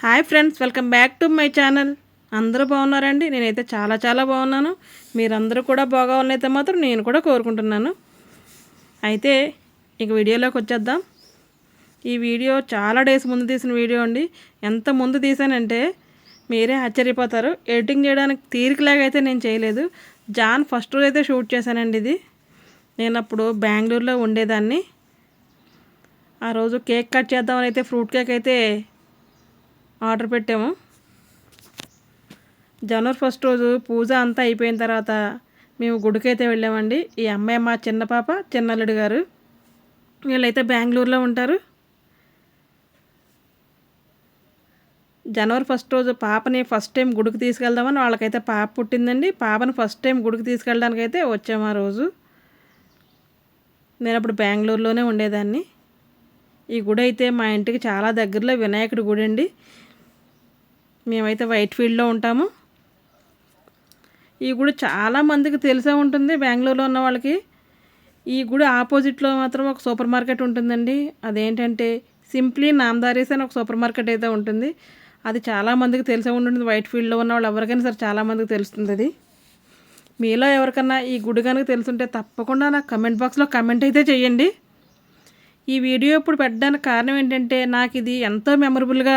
Hi friends welcome back to my channel. అందరూ బాగున్నారండి? నేనైతే చాలా చాలా బాగున్నాను. మీరందరూ కూడా బాగోవాలనైతే మాత్రం నేను కూడా కోరుకుంటున్నాను. అయితే ఇక వీడియోలోకి వచ్చేద్దాం. ఈ వీడియో చాలా డేస్ ముందు తీసిన వీడియో అండి. ఎంత ముందు తీసానంటే మీరే ఆశ్చర్యపోతారు. ఎడిటింగ్ చేయడానికి తీరికలాగా అయితే నేను చేయలేదు. జాన్ ఫస్ట్ రోజు అయితే షూట్ చేశానండి ఇది. నేను అప్పుడు బెంగళూరులో ఉండేదాన్ని. ఆ రోజు కేక్ కట్ చేద్దామని అయితే ఫ్రూట్ కేక్ అయితే ఆర్డర్ పెట్టాము. జనవరి ఫస్ట్ రోజు పూజ అంతా అయిపోయిన తర్వాత మేము గుడికైతే వెళ్ళామండి. ఈ అమ్మాయి మా చిన్న పాప చిన్నల్లుడు గారు. వీళ్ళైతే బెంగళూరులో ఉంటారు. జనవరి ఫస్ట్ రోజు పాపని ఫస్ట్ టైం గుడికి తీసుకెళ్దామని వాళ్ళకైతే పాప పుట్టిందండి. పాపని ఫస్ట్ టైం గుడికి తీసుకెళ్ళడానికి అయితే వచ్చాము ఆ రోజు. నేను అప్పుడు బెంగళూరులోనే ఉండేదాన్ని. ఈ గుడి అయితే మా ఇంటికి చాలా దగ్గరలో వినాయకుడి గుడి అండి మేమైతే వైట్ ఫీల్డ్లో ఉంటాము. ఈ గుడి చాలా మందికి తెలిసే ఉంటుంది బెంగళూరులో ఉన్న వాళ్ళకి. ఈ గుడి ఆపోజిట్లో మాత్రం ఒక సూపర్ మార్కెట్ ఉంటుందండి. అదేంటంటే సింప్లీ నామదారీస్ అని ఒక సూపర్ మార్కెట్ అయితే ఉంటుంది. అది చాలా మందికి తెలిసే ఉంటుంది. వైట్ ఫీల్డ్లో ఉన్న వాళ్ళు ఎవరికైనా సరే చాలా మందికి తెలుస్తుంది అది. మీలో ఎవరికన్నా ఈ గుడి కనుక తెలుసుంటే తప్పకుండా నాకు కమెంట్ బాక్స్లో కమెంట్ అయితే చేయండి. ఈ వీడియో ఇప్పుడు పెట్టడానికి కారణం ఏంటంటే నాకు ఇది ఎంతో మెమరబుల్గా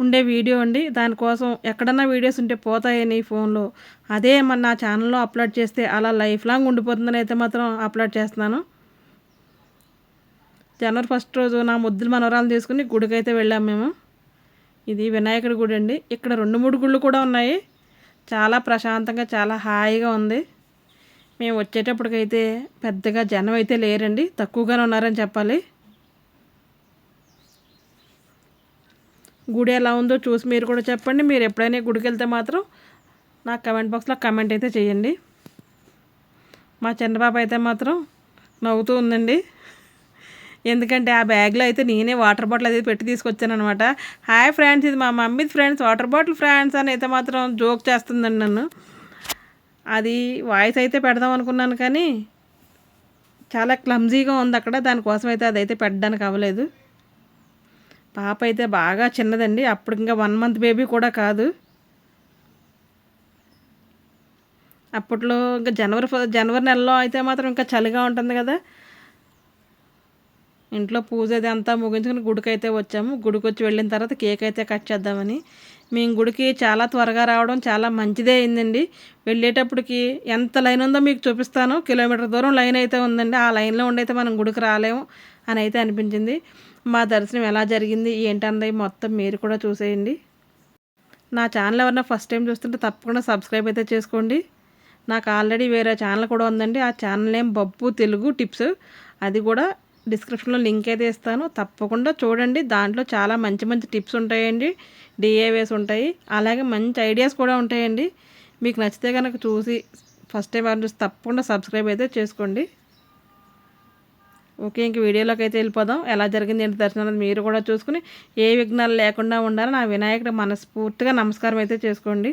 ఉండే వీడియో అండి. దానికోసం ఎక్కడన్నా వీడియోస్ ఉంటే పోతాయని ఫోన్లో. అదే మన నా ఛానల్లో అప్లోడ్ చేస్తే అలా లైఫ్ లాంగ్ ఉండిపోతుందని అయితే మాత్రం అప్లోడ్ చేస్తున్నాను. జనవరి ఫస్ట్ రోజు నా ముద్దులు మనవరాలు తీసుకుని గుడికైతే వెళ్ళాము మేము. ఇది వినాయకుడి గుడి అండి. ఇక్కడ రెండు మూడు గుళ్ళు కూడా ఉన్నాయి. చాలా ప్రశాంతంగా చాలా హాయిగా ఉంది. మేము వచ్చేటప్పటికైతే పెద్దగా జనం అయితే లేరండి. తక్కువగానే ఉన్నారని చెప్పాలి. గుడి ఎలా ఉందో చూసి మీరు కూడా చెప్పండి. మీరు ఎప్పుడైనా గుడికి వెళ్తే మాత్రం నాకు కమెంట్ బాక్స్లో కమెంట్ అయితే చేయండి. మా చిన్నపాప అయితే మాత్రం నవ్వుతూ ఉందండి. ఎందుకంటే ఆ బ్యాగ్లో అయితే నేనే వాటర్ బాటిల్ అయితే పెట్టి తీసుకొచ్చాను అనమాట హాయ్ ఫ్రెండ్స్ ఇది మా mummy friends water bottle friends అని అయితే మాత్రం జోక్ చేస్తుందండి నన్ను. అది వాయిస్ అయితే పెడదాం అనుకున్నాను కానీ చాలా క్లమ్జీగా ఉంది అక్కడ. దానికోసం అయితే అదైతే పెట్టడానికి అవ్వలేదు. పాప అయితే బాగా చిన్నదండి. అప్పుడు ఇంకా వన్ మంత్ బేబీ కూడా కాదు. అప్పట్లో ఇంకా జనవరి జనవరి నెలలో అయితే మాత్రం ఇంకా చలిగా ఉంటుంది కదా. ఇంట్లో పూజ అది అంతా ముగించుకుని గుడికి అయితే వచ్చాము. గుడికి వచ్చి వెళ్ళిన తర్వాత కేక్ అయితే కట్ చేద్దామని. మేము గుడికి చాలా త్వరగా రావడం చాలా మంచిదే అయిందండి. వెళ్ళేటప్పటికి ఎంత లైన్ ఉందో మీకు చూపిస్తాను. కిలోమీటర్ దూరం లైన్ అయితే ఉందండి. ఆ లైన్లో ఉండైతే మనం గుడికి రాలేము అని అయితే అనిపించింది. మా దర్శనం ఎలా జరిగింది ఏంటన్నది మొత్తం మీరు కూడా చూసేయండి. నా ఛానల్ ఎవరన్నా ఫస్ట్ టైం చూస్తుంటే తప్పకుండా సబ్స్క్రైబ్ అయితే చేసుకోండి. నాకు ఆల్రెడీ వేరే ఛానల్ కూడా ఉందండి. ఆ channel name Babbu Telugu tips. అది కూడా డిస్క్రిప్షన్లో లింక్ అయితే ఇస్తాను. తప్పకుండా చూడండి. దాంట్లో చాలా మంచి మంచి టిప్స్ ఉంటాయండి. డిఏవేస్ ఉంటాయి. అలాగే మంచి ఐడియాస్ కూడా ఉంటాయండి. మీకు నచ్చితే కనుక చూసి ఫస్ట్ టైం ఎవరు చూసి తప్పకుండా సబ్స్క్రైబ్ అయితే చేసుకోండి. ఓకే ఇంక వీడియోలోకి అయితే వెళ్ళిపోదాం. ఎలా జరిగింది ఏంటి దర్శనం మీరు కూడా చూసుకుని ఏ విఘ్నాలు లేకుండా ఉండాలని నా వినాయకుడు మనస్ఫూర్తిగా నమస్కారం అయితే చేసుకోండి.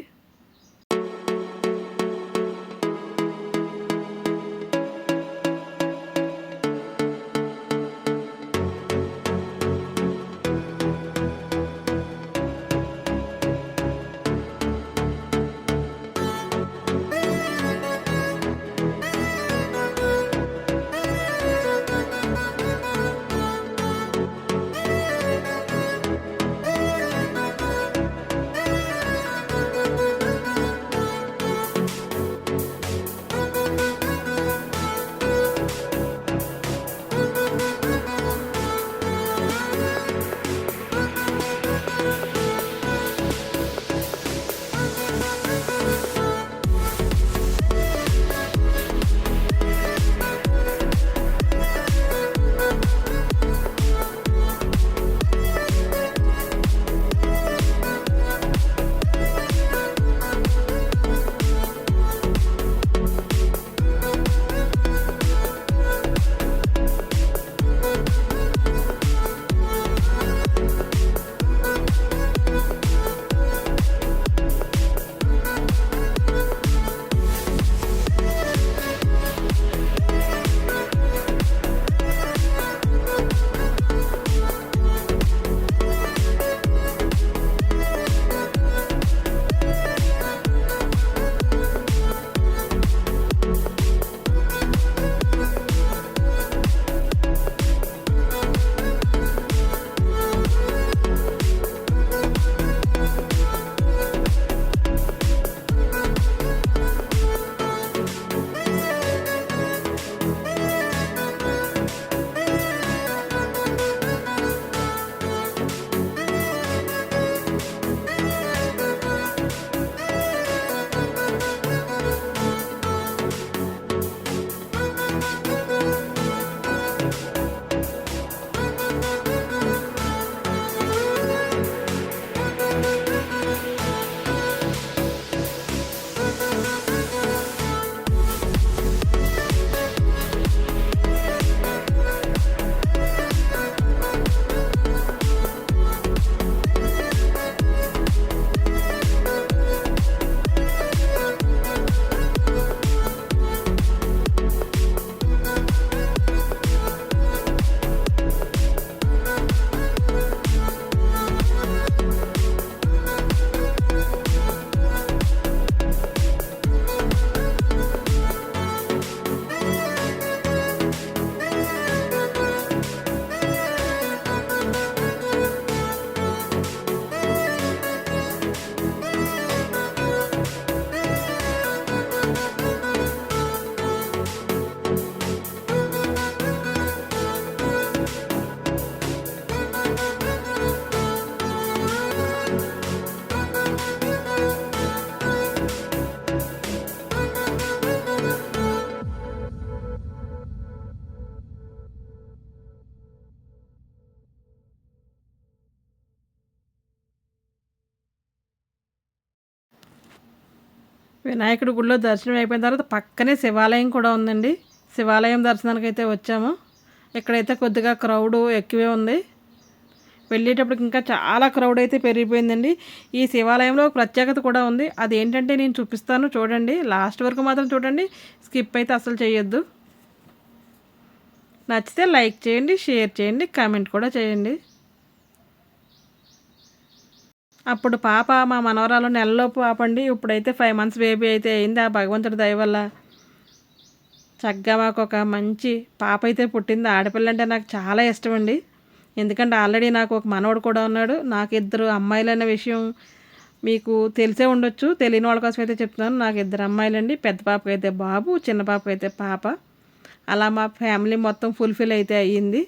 వినాయకుడి గుడిలో దర్శనం అయిపోయిన తర్వాత పక్కనే శివాలయం కూడా ఉందండి. శివాలయం దర్శనానికి అయితే వచ్చాము. ఇక్కడైతే కొద్దిగా క్రౌడ్ ఎక్కువే ఉంది. వెళ్ళేటప్పటికి ఇంకా చాలా క్రౌడ్ అయితే పెరిగిపోయిందండి. ఈ శివాలయంలో ఒక ప్రత్యేకత కూడా ఉంది. అది ఏంటంటే నేను చూపిస్తాను చూడండి. లాస్ట్ వరకు మాత్రం చూడండి. స్కిప్ అయితే అసలు చేయొద్దు. నచ్చితే లైక్ చేయండి షేర్ చేయండి కామెంట్ కూడా చేయండి. అప్పుడు పాప మా మనవరాలు నెలలోపు పాపండి ఇప్పుడైతే ఫైవ్ మంత్స్ బేబీ అయితే అయింది. ఆ భగవంతుడి దయ వల్ల చక్కగా మాకు ఒక మంచి పాప అయితే పుట్టింది. ఆడపిల్ల అంటే నాకు చాలా ఇష్టం అండి. ఎందుకంటే ఆల్రెడీ నాకు ఒక మనవడు కూడా ఉన్నాడు. నాకు ఇద్దరు అమ్మాయిలు అనే విషయం మీకు తెలిసే ఉండొచ్చు. తెలియని వాళ్ళ కోసం అయితే చెప్తున్నాను. నాకు ఇద్దరు అమ్మాయిలండి పెద్ద పాపకి అయితే బాబు చిన్న పాపకి అయితే పాప. అలా మా ఫ్యామిలీ మొత్తం ఫుల్ఫిల్ అయితే అయ్యింది.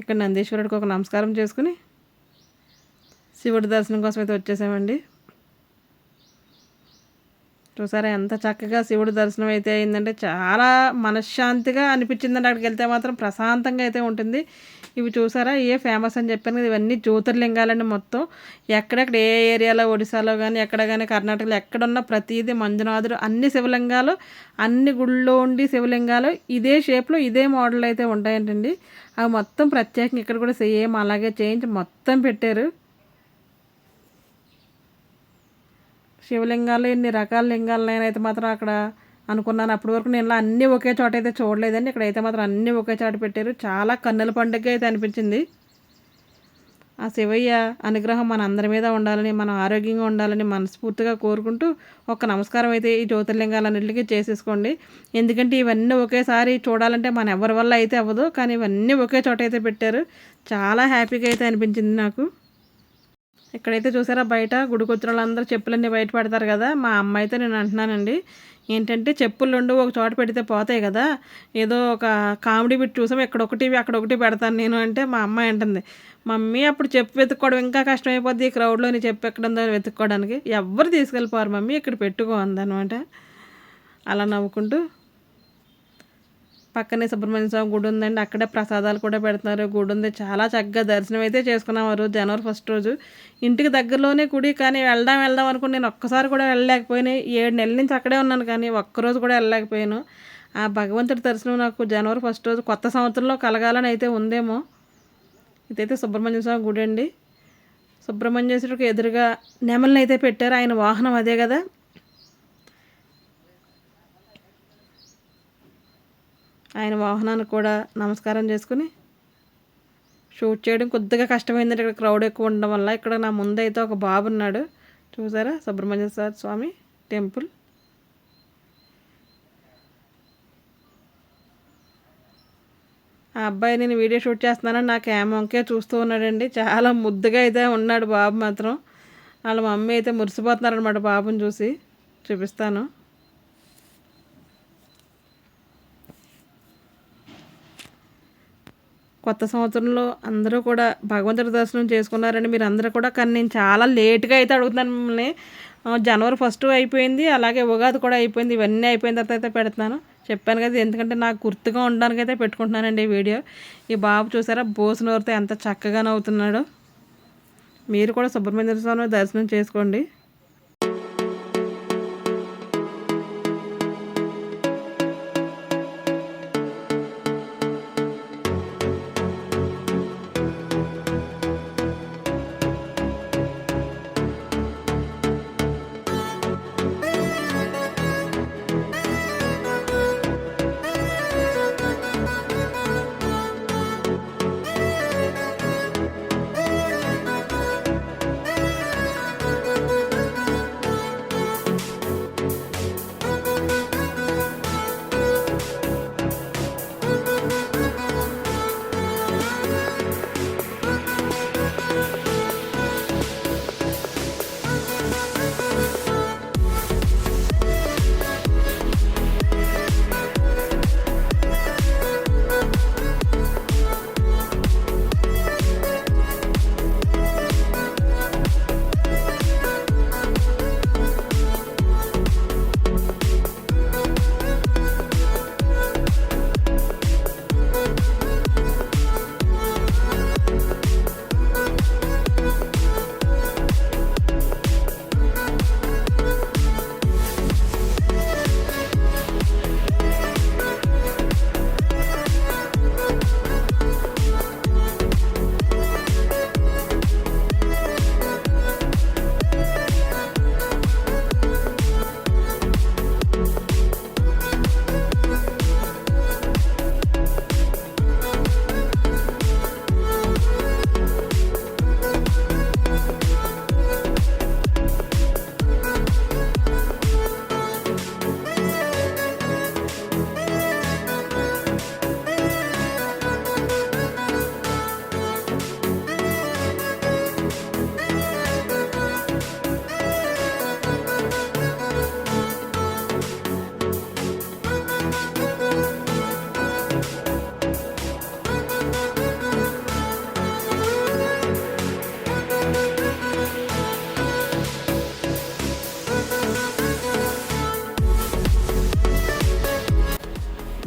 ఇక్కడ నందీశ్వరుడికి ఒక నమస్కారం చేసుకుని శివుడి దర్శనం కోసం అయితే వచ్చేసామండి. చూసారా ఎంత చక్కగా శివుడి దర్శనం అయితే అయిందంటే చాలా మనశ్శాంతిగా అనిపించిందండి. అక్కడికి వెళ్తే మాత్రం ప్రశాంతంగా అయితే ఉంటుంది. ఇవి చూసారా? ఏ ఫేమస్ అని చెప్పాను కదా ఇవన్నీ జ్యోతిర్లింగాలండి మొత్తం. ఎక్కడెక్కడ ఏ ఏరియాలో ఒడిశాలో కానీ ఎక్కడ కానీ కర్ణాటకలో ఎక్కడున్న ప్రతిదీ మంజునాథుడు. అన్ని శివలింగాలు అన్ని గుళ్ళో ఉండి శివలింగాలు ఇదే షేప్లో ఇదే మోడల్ అయితే ఉంటాయంటండి. అవి మొత్తం ప్రత్యేకంగా ఇక్కడ కూడా సేమ్ అలాగే చేయించి మొత్తం పెట్టారు. శివలింగాలు ఎన్ని రకాల లింగాలు నేనైతే మాత్రం అక్కడ అనుకున్నాను. అప్పటి వరకు నేను అన్నీ ఒకే చోట అయితే చూడలేదండి. ఇక్కడైతే మాత్రం అన్నీ ఒకే చోట పెట్టారు. చాలా కన్నుల పండుగ అయితే అనిపించింది. ఆ శివయ్య అనుగ్రహం మన అందరి మీద ఉండాలని మనం ఆరోగ్యంగా ఉండాలని మనస్ఫూర్తిగా కోరుకుంటూ ఒక నమస్కారం అయితే ఈ జ్యోతిర్లింగాలన్నింటికి చేసేసుకోండి. ఎందుకంటే ఇవన్నీ ఒకేసారి చూడాలంటే మన ఎవరి వల్ల అయితే అవ్వదు. కానీ ఇవన్నీ ఒకే చోట అయితే పెట్టారు. చాలా హ్యాపీగా అయితే అనిపించింది నాకు. ఇక్కడైతే చూసారా బయట గుడికొచ్చిన వాళ్ళందరూ చెప్పులన్నీ బయట పెడతారు కదా మా అమ్మ అయితే నేను అంటున్నానండి. ఏంటంటే చెప్పులు రెండు ఒక చోట పెడితే పోతాయి కదా ఏదో ఒక కామెడీ బిట్ చూసాం ఇక్కడ ఒకటి అక్కడ ఒకటి పెడతాను నేను అంటే మా అమ్మాయి అంటుంది. మమ్మీ అప్పుడు చెప్పు వెతుక్కోవడం ఇంకా కష్టమైపోద్ది ఈ క్రౌడ్లో నీ చెప్పు ఎక్కడందో వెతుక్కోవడానికి. ఎవరు తీసుకెళ్ళిపోరు మమ్మీ ఇక్కడ పెట్టుకో అందనమాట అలా నవ్వుకుంటూ పక్కనే సుబ్రహ్మణ్య స్వామి గుడి ఉందండి. అక్కడే ప్రసాదాలు కూడా పెడుతున్నారు. గుడి ఉంది. చాలా చక్కగా దర్శనం అయితే చేసుకున్నాం ఆ రోజు జనవరి ఫస్ట్ రోజు. ఇంటికి దగ్గరలోనే గుడి కానీ వెళ్దాం వెళ్దాం అనుకుని నేను ఒక్కసారి కూడా వెళ్ళలేకపోయినా. ఏడు నెలల నుంచి అక్కడే ఉన్నాను కానీ ఒక్కరోజు కూడా వెళ్ళలేకపోయాను. ఆ భగవంతుడి దర్శనం నాకు జనవరి ఫస్ట్ రోజు కొత్త సంవత్సరంలో కలగాలని అయితే ఉందేమో. ఇదైతే సుబ్రహ్మణ్య స్వామి గుడి అండి సుబ్రహ్మణ్యేశ్వరుడికి ఎదురుగా నెమలిని అయితే పెట్టారు. ఆయన వాహనం అదే కదా. ఆయన వాహనానికి కూడా నమస్కారం చేసుకుని షూట్ చేయడం కొద్దిగా కష్టమైందంటే ఇక్కడ క్రౌడ్ ఎక్కువ ఉండడం వల్ల. ఇక్కడ నా ముందైతే ఒక బాబు ఉన్నాడు. చూసారా? Subrahmanya sir Swamy temple. ఆ అబ్బాయి నేను వీడియో షూట్ చేస్తున్నానని నాకు ఏమంకే చూస్తూ ఉన్నాడండి. చాలా ముద్దుగా అయితే ఉన్నాడు బాబు మాత్రం. వాళ్ళ మమ్మీ అయితే మురిసిపోతున్నారనమాట బాబుని చూసి. చూపిస్తాను. కొత్త సంవత్సరంలో అందరూ కూడా భగవంతుడి దర్శనం చేసుకున్నారని మీరు అందరూ కూడా కానీ నేను చాలా లేట్గా అయితే అడుగుతున్నాను మిమ్మల్ని. జనవరి ఫస్ట్ అయిపోయింది అలాగే ఉగాది కూడా అయిపోయింది ఇవన్నీ అయిపోయిన తర్వాత అయితే పెడుతున్నాను. చెప్పాను కదా ఎందుకంటే నాకు గుర్తుగా ఉండడానికి అయితే పెట్టుకుంటున్నానండి ఈ వీడియో. ఈ బాబు చూసారా బోసునోరితో ఎంత చక్కగా నవ్వుతున్నాడో. మీరు కూడా సుబ్రహ్మణ్య స్వామి దర్శనం చేసుకోండి.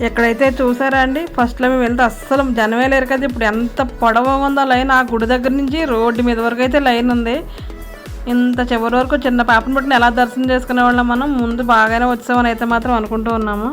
ఎక్కడైతే చూసారా అండి ఫస్ట్లో మేము వెళ్తే అస్సలు జనమే లేరు కదా. ఇప్పుడు ఎంత పొడవ ఉందో లైన్ ఆ గుడి దగ్గర నుంచి రోడ్డు మీద వరకు అయితే లైన్ ఉంది. ఇంత చివరి వరకు చిన్న పాపను బట్టిన ఎలా దర్శనం చేసుకునే వాళ్ళం మనం? ముందు బాగానే వచ్చామని అయితే మాత్రం అనుకుంటూ ఉన్నాము.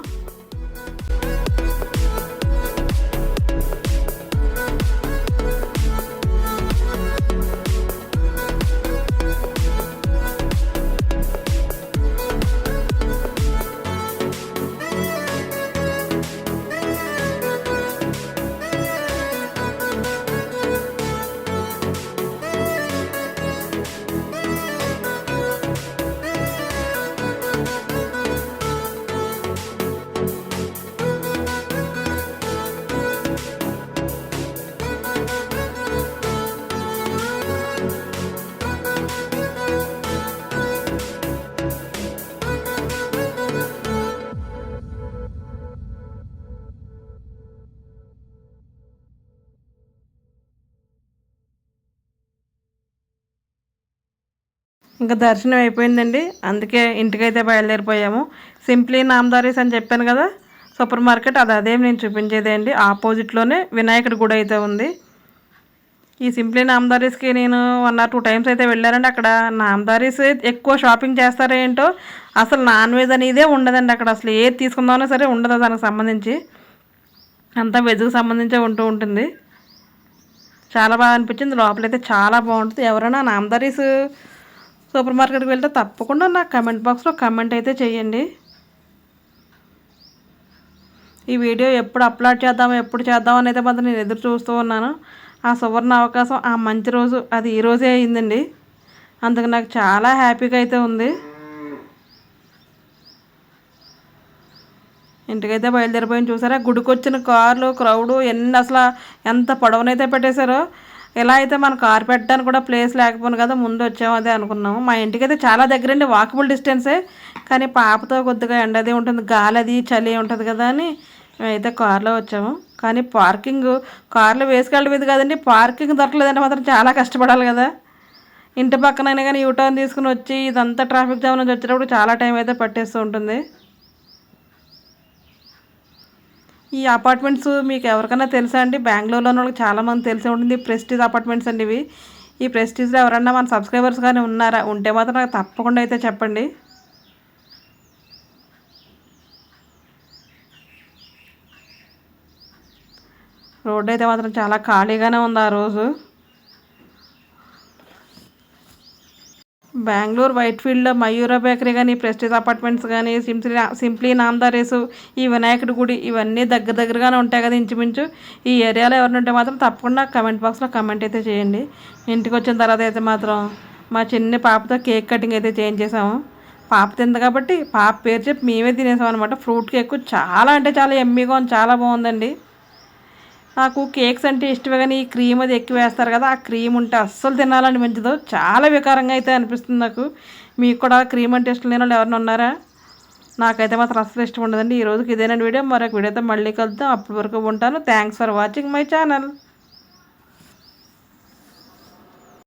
ఇంకా దర్శనం అయిపోయిందండి. అందుకే ఇంటికైతే బయలుదేరిపోయాము. సింప్లీ నామదారీస్ అని చెప్పాను కదా సూపర్ మార్కెట్ అది అదేం నేను చూపించేదే అండి. ఆపోజిట్లోనే వినాయకుడి గుడి అయితే ఉంది. ఈ సింప్లీ నామదారీస్కి నేను వన్ ఆర్ టూ టైమ్స్ అయితే వెళ్ళానండి. అక్కడ నామదారీస్ ఎక్కువ షాపింగ్ చేస్తారో ఏంటో అసలు నాన్ వెజ్ అనేదే ఉండదండి అక్కడ. అసలు ఏది తీసుకుందామన్నా సరే ఉండదు దానికి సంబంధించి. అంతా వెజ్కి సంబంధించే ఉంటూ ఉంటుంది. చాలా బాగా అనిపించింది. లోపలైతే చాలా బాగుంటుంది. ఎవరైనా నామదారీస్ సూపర్ మార్కెట్కి వెళ్తే తప్పకుండా నాకు కమెంట్ బాక్స్లో కమెంట్ అయితే చేయండి. ఈ వీడియో ఎప్పుడు అప్లోడ్ చేద్దాం ఎప్పుడు చేద్దామని అయితే మాత్రం నేను ఎదురు చూస్తూ ఉన్నాను. ఆ సువర్ణ అవకాశం ఆ మంచి రోజు అది ఈ రోజే అయిందండి. అందుకు నాకు చాలా హ్యాపీగా అయితే ఉంది. ఇంటికైతే బయలుదేరిపోయింది చూసారా? గుడికి వచ్చిన కార్లు క్రౌడు ఎన్ని అసలు ఎంత పొడవునైతే పెట్టేశారో. ఇలా అయితే మనకు కార్ పెట్టడానికి కూడా ప్లేస్ లేకపోను కదా ముందు వచ్చాము అదే అనుకున్నాము. మా ఇంటికి అయితే చాలా దగ్గరండి వాకబుల్ డిస్టెన్సే కానీ పాపతో కొద్దిగా ఎండది ఉంటుంది గాలి అది చలి ఉంటుంది కదా అని మేమైతే కార్లో వచ్చాము. కానీ పార్కింగ్ కార్లో వేసుకెళ్ళలేదు కదండి పార్కింగ్ దొరకలేదంటే మాత్రం చాలా కష్టపడాలి కదా. ఇంటి పక్కనైనా కానీ యూటర్న్ తీసుకుని వచ్చి ఇదంతా ట్రాఫిక్ జామ్ నుంచి వచ్చేటప్పుడు చాలా టైం అయితే పట్టేస్తూ ఉంటుంది. ఈ అపార్ట్మెంట్స్ మీకు ఎవరికైనా తెలుసా అండి? బెంగళూరులో వాళ్ళకి చాలామంది తెలిసే ఉంటుంది. ప్రెస్టీజ్ అపార్ట్మెంట్స్ అండి ఇవి. ఈ ప్రెస్టీజ్లో ఎవరన్నా మన సబ్స్క్రైబర్స్ కానీ ఉన్నారా? ఉంటే మాత్రం నాకు తప్పకుండా అయితే చెప్పండి. రోడ్డు అయితే మాత్రం చాలా ఖాళీగానే ఉంది ఆ రోజు. బెంగళూరు వైట్ ఫీల్డ్లో మయూర బేకరీ కానీ ప్రెస్టీజ్ అపార్ట్మెంట్స్ కానీ సింప్లీ సింప్లీ నామదారేసు ఈ వినాయకుడి గుడి ఇవన్నీ దగ్గర దగ్గరగానే ఉంటాయి కదా ఇంచుమించు. ఈ ఏరియాలో ఎవరిని ఉంటే మాత్రం తప్పకుండా కమెంట్ బాక్స్లో కమెంట్ అయితే చేయండి. ఇంటికి వచ్చిన తర్వాత అయితే మాత్రం మా చిన్న పాపతో కేక్ కటింగ్ అయితే చేయించేసాము. పాప తింది కాబట్టి పాప పేరు చెప్పి మేమే తినేసాం అనమాట ఫ్రూట్ కేక్ చాలా అంటే చాలా ఎమ్మీగా చాలా బాగుందండి. నాకు కేక్స్ అంటే ఇష్టమే కానీ ఈ క్రీమ్ అది ఎక్కువ వేస్తారు కదా ఆ క్రీమ్ ఉంటే అస్సలు తినాలని మంచిదో చాలా వికారంగా అయితే అనిపిస్తుంది నాకు. మీకు కూడా క్రీమ్ అంటే ఇష్టం లేని వాళ్ళు ఎవరైనా ఉన్నారా? నాకైతే మాత్రం అస్సలు ఇష్టం ఉండదండి. ఈ రోజుకి ఇదేనండి వీడియో. మరొక వీడియోతో మళ్ళీ కలుద్దాం. అప్పటి వరకు ఉంటాను. Thanks for watching my channel